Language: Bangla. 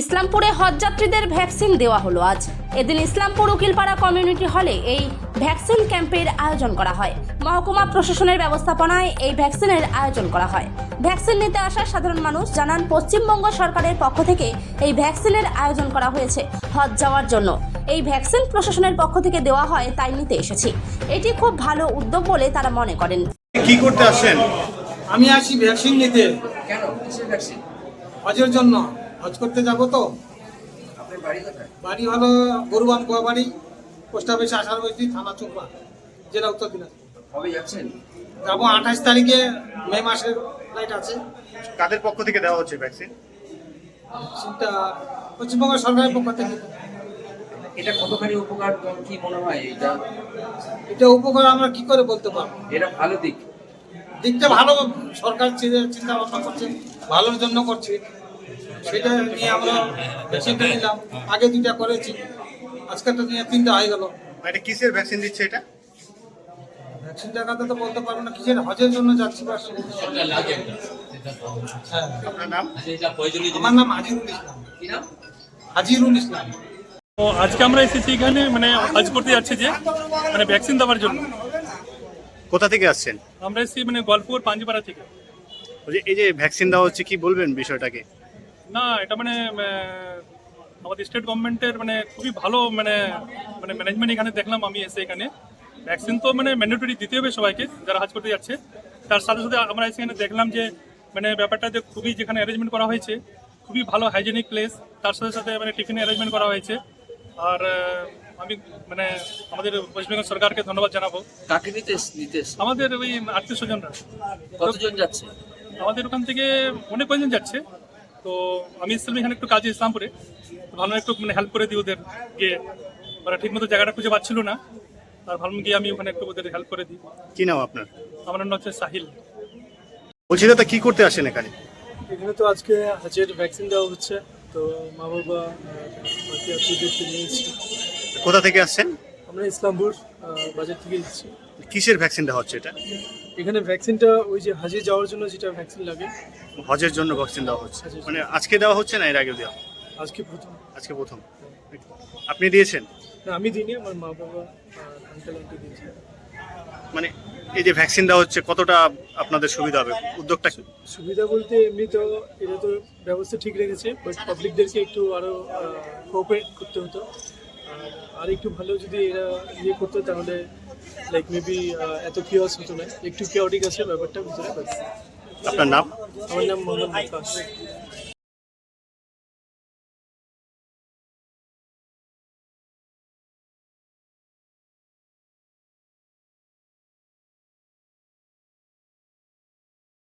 ইসলামপুরে হজযাত্রীদের ভ্যাকসিন দেওয়া হলো আজ। এদিন ইসলামপুর উকিলপাড়া কমিউনিটি হলে এই ভ্যাকসিন ক্যাম্পের আয়োজন করা হয়। মহকুমা প্রশাসনের ব্যবস্থাপনায় এই ভ্যাকসিনের আয়োজন করা হয়। ভ্যাকসিন নিতে আসা সাধারণ মানুষ জানান পশ্চিমবঙ্গ সরকারের পক্ষ থেকে এই ভ্যাকসিনের আয়োজন করা হয়েছে হজ যাওয়ার জন্য। এই ভ্যাকসিন প্রশাসনের পক্ষ থেকে দেওয়া হয় তাই নিতে এসেছি। এটি খুব ভালো উদ্যোগ বলে তারা মনে করেন। কি করতে আসছেন? আমি আছি ভ্যাকসিন নিতে। কেন? ভ্যাকসিন? হজের জন্য। হজ করতে যাব তো। আপনার বাড়ি বাড়ি হলো গরুবান গোয়াবাড়ি পোস্ট অফিসে আসার বসতি থানা চোপড়া জেলা উত্তর দিনাজপুর। কবে যাচ্ছেন? যাব আঠাশ তারিখে মে মাসের ফ্লাইট আছে। কাদের পক্ষ থেকে দেওয়া হচ্ছে ভ্যাকসিন সেটা পশ্চিমবঙ্গ সরকারের পক্ষ থেকে। এটা কতখানি উপকার কি মনে হয় এটা এটা উপকার আমরা কি করে বলতে পারব? এটা ভালো দিক। দিকটা ভালো সরকার চিন্তা চিন্তা ভাবনা করছে ভালোর জন্য করছে। সেটা নিয়ে আমরা ভ্যাকসিনটা নিলাম। আগে দুইটা করেছি। আজকেরটা নিয়ে তিনটা হয়ে গেল। এটা কিসের ভ্যাকসিন দিচ্ছে এটা? ভ্যাকসিন টাকাতে তো বলতে পারব না। কিসের হজের জন্য যাচ্ছি বা হ্যাঁ। আপনার নাম? আমার নাম হাজিরুল ইসলাম। কি নাম? হাজিরুল ইসলাম। তো আজকে আমরা এসেছি এখানে মানে কাজ করতে যাচ্ছি যে মানে ভ্যাকসিন দেওয়ার জন্য। কোথা থেকে আসছেন? আমরা এসেছি মানে গল্পপুর পাঞ্জিপাড়া থেকে। বলছি, এই যে ভ্যাকসিন দেওয়া হচ্ছে কি বলবেন বিষয়টাকে? না এটা মানে আমাদের স্টেট গভর্নমেন্টের মানে খুবই ভালো মানে মানে ম্যানেজমেন্ট এখানে দেখলাম আমি এসে এখানে। ভ্যাকসিন তো মানে ম্যান্ডেটরি দিতে হবে সবাইকে যারা হাজ করতে যাচ্ছে। তার সাথে সাথে আমরা এসে এখানে দেখলাম যে মানে ব্যাপারটা যে খুবই যেখানে অ্যারেঞ্জমেন্ট করা হয়েছে খুবই ভালো হাইজেনিক প্লেস তার সাথে সাথে মানে টিফিন অ্যারেঞ্জমেন্ট করা হয়েছে। আর আমি মানে আমাদের ওয়েস্ট বেঙ্গল সরকারকে ধন্যবাদ জানাব। কাকে নিতে নিতে আমাদের ওই আত্মীয় স্বজনরা। কতজন যাচ্ছে? আমাদের ওখান থেকে অনেক কয়জন যাচ্ছে। তো আমি ইসলাম এখানে একটু কাজে ইসলামপুরে। তো ভালো একটু মানে হেল্প করে দিই ওদের গিয়ে। ওরা ঠিক মতো জায়গাটা খুঁজে পাচ্ছিল না। আর ভালো গিয়ে আমি ওখানে একটু ওদের হেল্প করে দিই। কি নাম আপনার? আমার নাম হচ্ছে সাহিল। বলছি দাদা কি করতে আসেন এখানে? এখানে তো আজকে হাজের ভ্যাকসিন দেওয়া হচ্ছে। তো মা বাবা বাকি আত্মীয়দেরকে নিয়ে এসেছি। কোথা থেকে আসছেন? আমরা ইসলামপুর বাজার থেকে এসেছি। কিসের ভ্যাকসিন দেওয়া হচ্ছে এটা? এখানে ভ্যাকসিনটা ওই যে হাজে যাওয়ার জন্য যেটা ভ্যাকসিন লাগে। হজের জন্য ভ্যাকসিন দেওয়া হচ্ছে। মানে আজকে দেওয়া হচ্ছে না এর আগে দেওয়া? আজকে প্রথম। আজকে প্রথম। আপনি দিয়েছেন? না আমি দিইনি আমার মা বাবা আঙ্কেল আন্টি দিয়েছে। মানে এই যে ভ্যাকসিন দেওয়া হচ্ছে কতটা আপনাদের সুবিধা হবে? উদ্যোগটা কি? সুবিধা বলতে এমনি তো এটা তো ব্যবস্থা ঠিক রেখেছে বাট পাবলিকদেরকে একটু আরও কোঅপারেট করতে হতো। আর- একটু ভালো যদি এরা ইয়ে করতো তাহলে লাইক মেবি এত কিওস হতো না। একটু কিওটিক আছে ব্যাপারটা বুঝতে পারছি। আপনার নাম? আমার নাম মোহাম্মদ